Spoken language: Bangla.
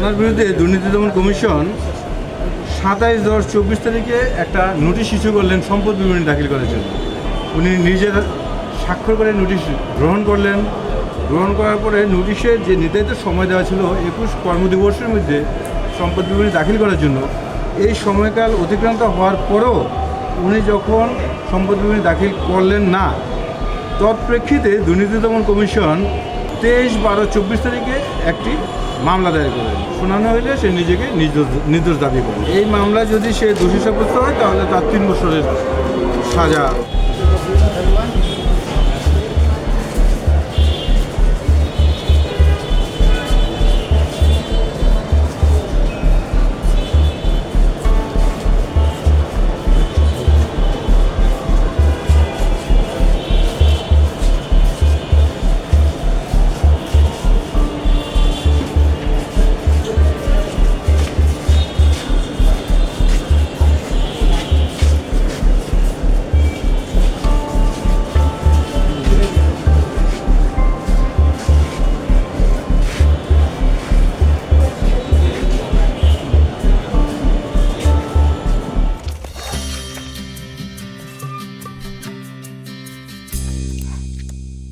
ওনার বিরুদ্ধে দুর্নীতি দমন কমিশন সাতাইশ দশ চব্বিশ তারিখে একটা নোটিশ ইস্যু করলেন সম্পদ বিবরণী দাখিল করার জন্য। উনি নিজের স্বাক্ষর করে নোটিশ গ্রহণ করলেন। গ্রহণ করার পরে নোটিশে যে নির্ধারিত সময় দেওয়া ছিল একুশ কর্মদিবসের মধ্যে সম্পদ বিবরণী দাখিল করার জন্য, এই সময়কাল অতিক্রান্ত হওয়ার পরেও উনি যখন সম্পদ বিবরণী দাখিল করলেন না, তৎপ্রেক্ষিতে দুর্নীতি দমন কমিশন তেইশ বারো চব্বিশ তারিখে একটি মামলা দায়ের করেন শুনানো হইলে সে নিজেকে নির্দোষ নির্দোষ দাবি করে এই মামলা যদি সে দোষী সাব্যস্ত হয়, তাহলে তার তিন বছরের সাজা।